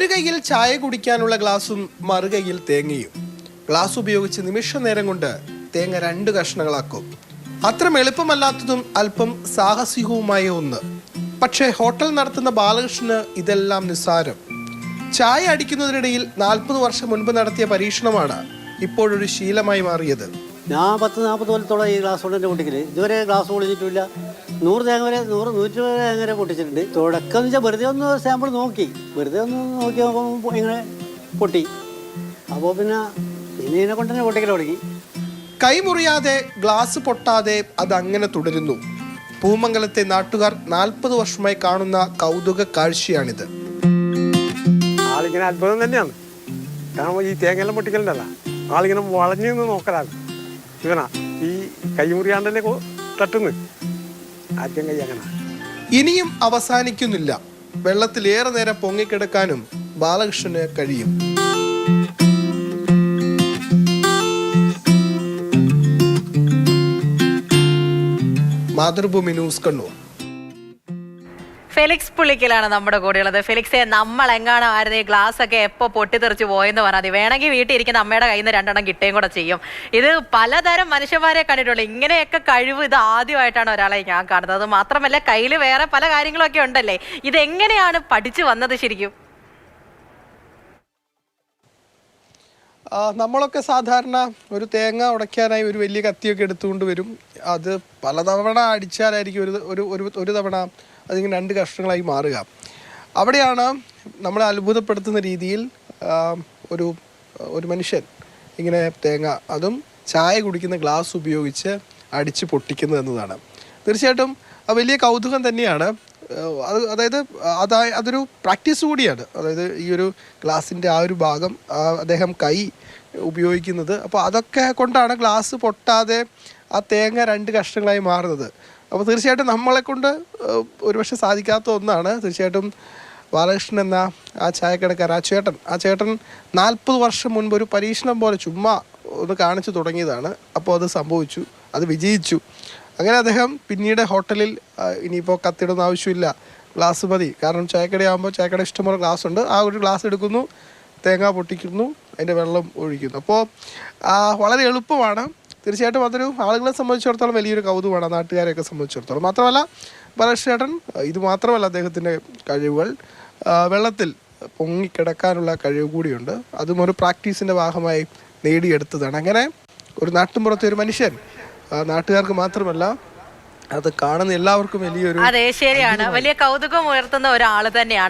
കൈയിൽ ചായ കുടിക്കാനുള്ള ഗ്ലാസും മറുകൈയിൽ തേങ്ങയും. ഗ്ലാസ് ഉപയോഗിച്ച് നിമിഷ നേരം കൊണ്ട് തേങ്ങ രണ്ട് കഷ്ണങ്ങളാക്കും. അത്ര എളുപ്പമല്ലാത്തതും അല്പം സാഹസികവുമായ ഒന്ന്. പക്ഷേ ഹോട്ടൽ നടത്തുന്ന ബാലകൃഷ്ണന് ഇതെല്ലാം നിസ്സാരം. ചായ അടിക്കുന്നതിനിടയിൽ നാൽപ്പത് വർഷം മുൻപ് നടത്തിയ പരീക്ഷണമാണ് ഇപ്പോഴൊരു ശീലമായി മാറിയത്. ഞാൻ പത്ത് നാൽപ്പത് കൊല്ലത്തോളം ഈ ഗ്ലാസ് കൊണ്ടിന്റെ പൊട്ടിക്കൽ ഇതുവരെ ഗ്ലാസ് പൊളിച്ചിട്ടില്ല നൂറ് തേങ്ങ വരെ നൂറ് നൂറ്റി ഇരുപത് തേങ്ങ വരെ പൊട്ടിച്ചിട്ടുണ്ട്. തുടക്കം എന്ന് വെച്ചാൽ വെറുതെ ഒന്ന് സാമ്പിൾ നോക്കി. വെറുതെ ഒന്ന് നോക്കി നോക്കുമ്പോൾ ഇങ്ങനെ പൊട്ടി. അപ്പോൾ പിന്നെ പിന്നെ ഇതിനെ കൊണ്ട് തന്നെ പൊട്ടിക്കൽ തുടങ്ങി. കൈമുറിയാതെ ഗ്ലാസ് പൊട്ടാതെ അത് അങ്ങനെ തുടരുന്നു. പൂമംഗലത്തെ നാട്ടുകാർ നാൽപ്പത് വർഷമായി കാണുന്ന കൗതുക കാഴ്ചയാണിത്. ആളിങ്ങനെ അത്ഭുതം തന്നെയാണ്. കാരണം ഈ തേങ്ങയെല്ലാം പൊട്ടിക്കലുണ്ടല്ല ആളിങ്ങനെ വളഞ്ഞു നിന്ന് നോക്കലാണ്. ഇവനാ ഈ കൈമുറിയാണ്ടല്ലേ തട്ടുന്നു ഇനിയും അവസാനിക്കുന്നില്ല. വെള്ളത്തിലേറെ നേരം പൊങ്ങിക്കിടക്കാനും ബാലകൃഷ്ണന് കഴിയും. മാതൃഭൂമി ന്യൂസ് കണ്ണൂർ. ഫെലിക്സ് പുള്ളിക്കലാണ് നമ്മുടെ കൂടെയുള്ളത്. ഫെലിക്സെ നമ്മൾ എങ്ങാണ് ആയിരുന്നു ഈ ഗ്ലാസ് ഒക്കെ എപ്പോ പൊട്ടിത്തെറിച്ച് പോയെന്ന് പറഞ്ഞാൽ മതി. വേണമെങ്കിൽ വീട്ടിൽ ഇരിക്കുന്ന അമ്മയുടെ കയ്യിൽ നിന്ന് രണ്ടെണ്ണം കിട്ടുകയും കൂടെ ചെയ്യും. ഇത് പലതരം മനുഷ്യന്മാരെ കണ്ടിട്ടുള്ളൂ. ഇങ്ങനെയൊക്കെ കഴിവ് ഇത് ആദ്യമായിട്ടാണ് ഒരാളെ ഞാൻ കാണുന്നത്. അത് മാത്രമല്ല കയ്യിൽ വേറെ പല കാര്യങ്ങളൊക്കെ ഉണ്ടല്ലേ? ഇത് എങ്ങനെയാണ് പഠിച്ചു വന്നത് ശരിക്കും? നമ്മളൊക്കെ സാധാരണ ഒരു തേങ്ങ ഉടയ്ക്കാനായി ഒരു വലിയ കത്തിയൊക്കെ എടുത്തുകൊണ്ട് വരും. അത് പലതവണ അടിച്ചാലായിരിക്കും ഒരു ഒരു ഒരു ഒരു തവണ അതിങ്ങനെ രണ്ട് കഷ്ണങ്ങളായി മാറുക. അവിടെയാണ് നമ്മളെ അത്ഭുതപ്പെടുത്തുന്ന രീതിയിൽ ഒരു ഒരു മനുഷ്യൻ ഇങ്ങനെ തേങ്ങ അതും ചായ കുടിക്കുന്ന ഗ്ലാസ് ഉപയോഗിച്ച് അടിച്ച് പൊട്ടിക്കുന്നത് എന്നതാണ്. തീർച്ചയായിട്ടും അത് വലിയ കൗതുകം തന്നെയാണ്. അത് അതായത് അതായ അതൊരു പ്രാക്ടീസ് കൂടിയാണ്. അതായത് ഈ ഒരു ഗ്ലാസിന്റെ ആ ഒരു ഭാഗം അദ്ദേഹം കൈ ഉപയോഗിക്കുന്നത്. അപ്പോൾ അതൊക്കെ കൊണ്ടാണ് ഗ്ലാസ് പൊട്ടാതെ ആ തേങ്ങ രണ്ട് കഷ്ണങ്ങളായി മാറുന്നത്. അപ്പോൾ തീർച്ചയായിട്ടും നമ്മളെക്കൊണ്ട് ഒരുപക്ഷെ സാധിക്കാത്ത ഒന്നാണ്. തീർച്ചയായിട്ടും ബാലകൃഷ്ണൻ എന്ന ആ ചായക്കടക്കാരൻ ആ ചേട്ടൻ. ആ ചേട്ടൻ നാൽപ്പത് വർഷം മുൻപ് ഒരു പരീക്ഷണം പോലെ ചുമ്മാ ഒന്ന് കാണിച്ചു തുടങ്ങിയതാണ്. അപ്പോൾ അത് സംഭവിച്ചു അത് വിജയിച്ചു. അങ്ങനെ അദ്ദേഹം പിന്നീട് ഹോട്ടലിൽ ഇനിയിപ്പോൾ കത്തിടുന്ന ആവശ്യമില്ല. ഗ്ലാസ് മതി. കാരണം ചായക്കടയാകുമ്പോൾ ചായക്കട ഇഷ്ടംപോലെ ഗ്ലാസ് ഉണ്ട്. ആ ഒരു ഗ്ലാസ് എടുക്കുന്നു തേങ്ങ പൊട്ടിക്കുന്നു അതിന്റെ വെള്ളം ഒഴിക്കുന്നു. അപ്പോൾ വളരെ എളുപ്പമാണ് തീർച്ചയായിട്ടും അതൊരു ആളുകളെ സംബന്ധിച്ചിടത്തോളം വലിയൊരു കൗതുകമാണ് നാട്ടുകാരെയൊക്കെ സംബന്ധിച്ചിടത്തോളം. മാത്രമല്ല ബാലകൃഷ്ണേട്ടൻ ഇത് മാത്രമല്ല അദ്ദേഹത്തിന്റെ കഴിവുകൾ. വെള്ളത്തിൽ പൊങ്ങിക്കിടക്കാനുള്ള കഴിവ് കൂടിയുണ്ട്. അതും ഒരു പ്രാക്ടീസിന്റെ ഭാഗമായി നേടിയെടുത്തതാണ്. അങ്ങനെ ഒരു നാട്ടിൻപുറത്തെ ഒരു മനുഷ്യൻ നാട്ടുകാർക്ക് മാത്രമല്ല അത് കാണുന്ന എല്ലാവർക്കും വലിയൊരു അതെ ശരിയാണ്. വലിയ കൗതുകം ഉയർത്തുന്ന ഒരാൾ തന്നെയാണ്